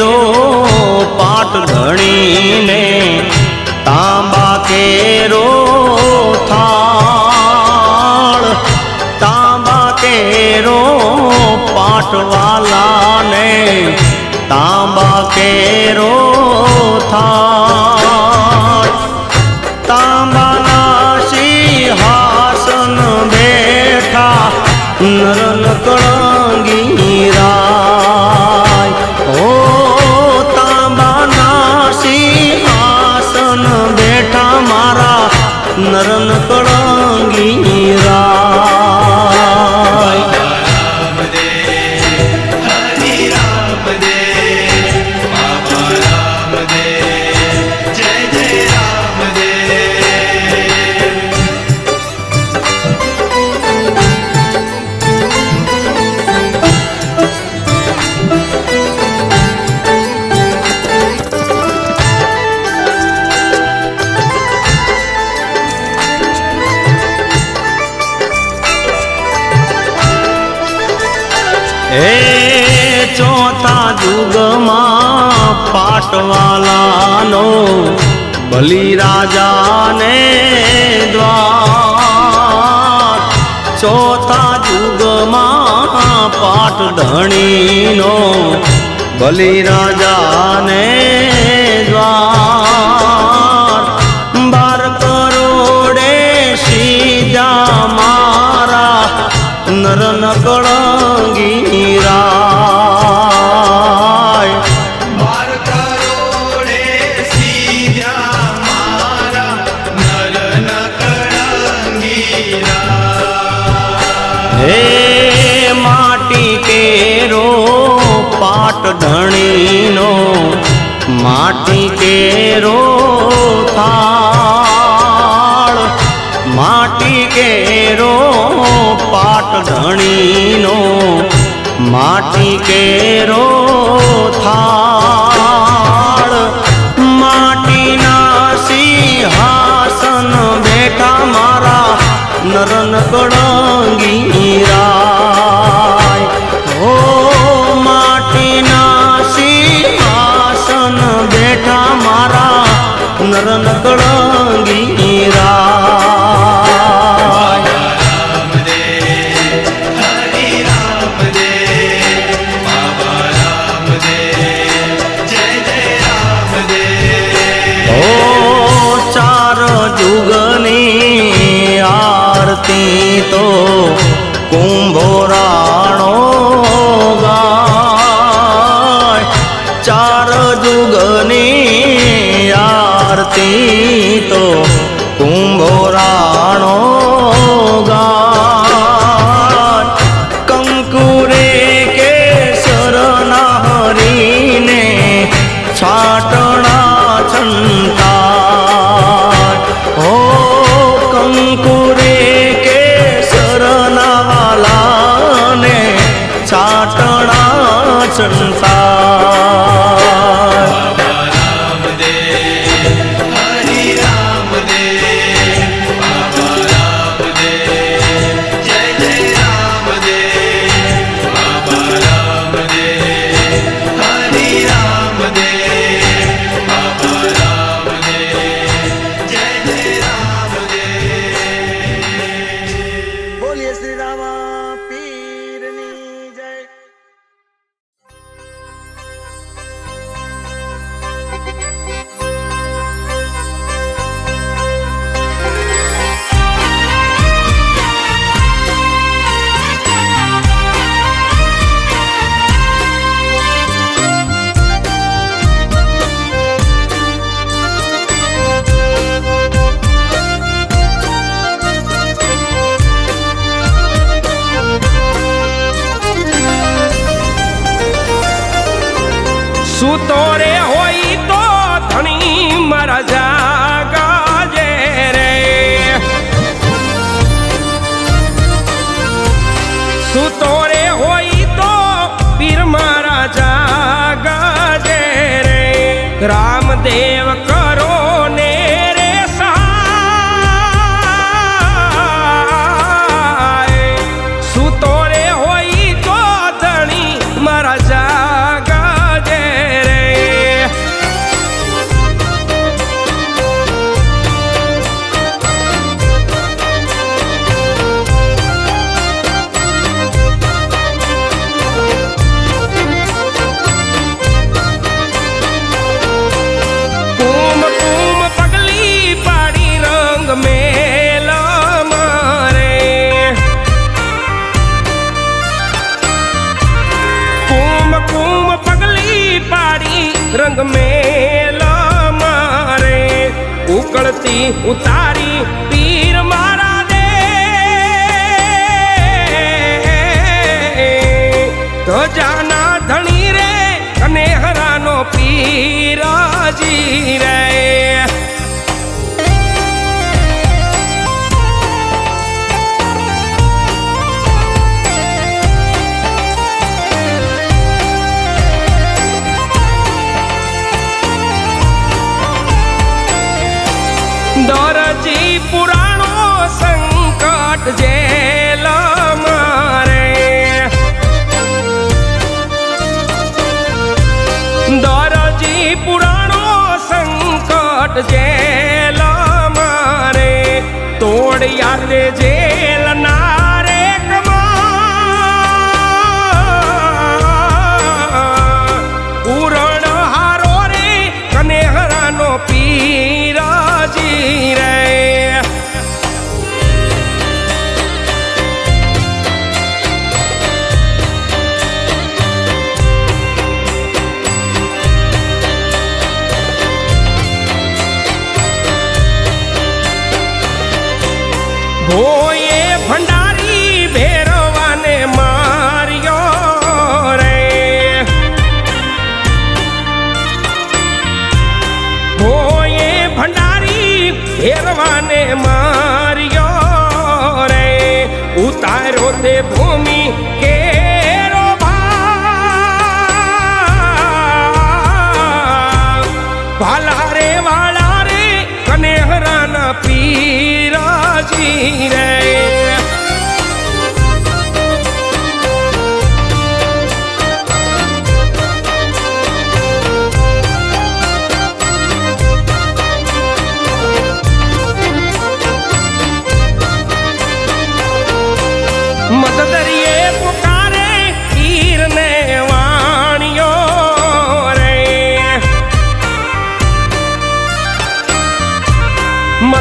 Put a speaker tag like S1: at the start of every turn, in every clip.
S1: Row પાટ ધણીને તાંબા કેરો થાળ. તાંબા કેરો પાટવાલાને તાંબા કેરો થાળ. હે ચોથા જુગમાં પાટવાલાનો બલિ રાજાને દ્વાર. ચોથા જુગમાં પાટ ધણીનો બલિ રાજાને દ્વાર. બાર કરોડે સીધા મારા
S2: નર
S1: નકળા માટ ધણીનો માટી કેરો થાળ. માટી કેરો પાટ ધણીનો માટી કેરો આરતી તો કુંભોરાણો ગાન કંકુરે કેસરના હરીને છાટણા છંતા હો કંકુરે કેસરના વાલાને છાટણા
S3: છંતા સંગ મેલ મારે, ઉકળતી ઉતારી પીર મારા દે. ધજાના ધણી રે અને હરાનો પીરાજી રે દરજી પુરાણો સંકટ જેલ મારે. દરજી પુરાણો સંકટ જેલ મારે. તોડ યાદ જેલ ઉતાર્યો તે ભૂમિ કેરો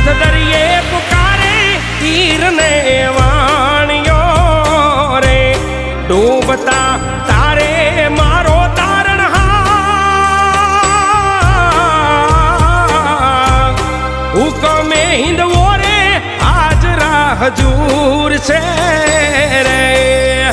S3: મદદરીએ પુકારે તીરને વાણિયો રે ડૂબતા તારે મારો તારણ હુકમે હિંદવો રે હાજરા હજૂર છે રે